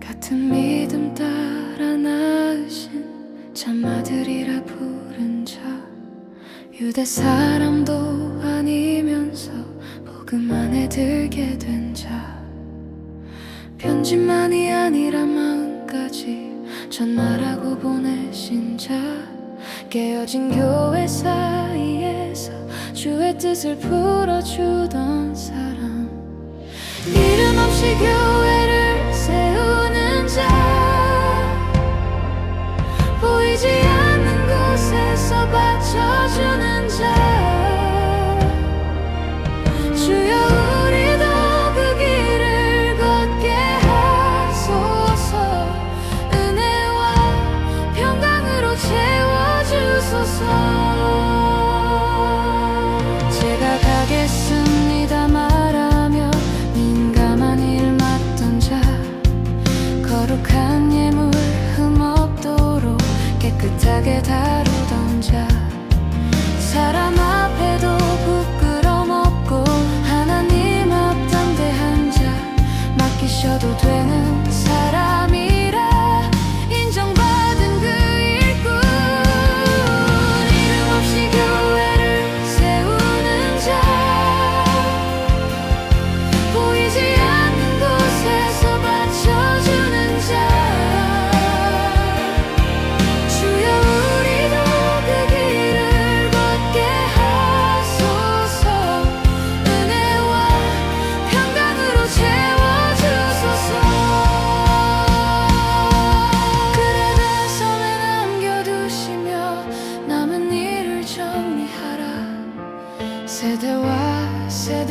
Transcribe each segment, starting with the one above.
같은 믿음 따라 나으신 참 아들이라 부른 자 유대 사람도 아니면서 복음 안에 들게 된 자 편지만이 아니라 마음까지 전하라고 보내신 자 깨어진 교회 사이에서 주의 뜻을 풀어주던 사람. 이름 없이 교 깨달아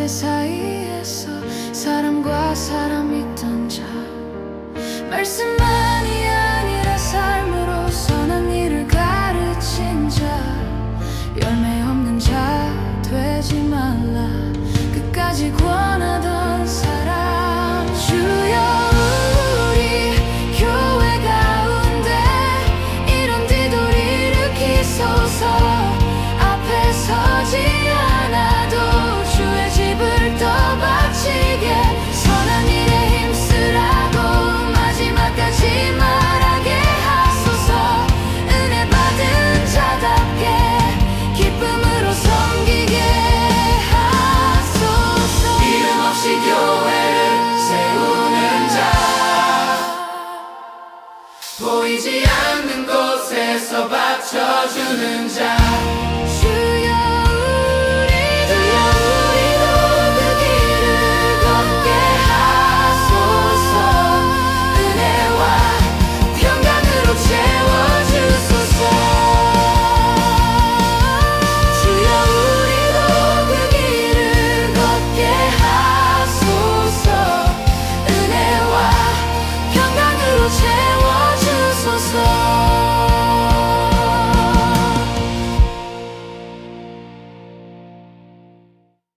사이에서 사람과 사람이 던져 말씀만 judging and.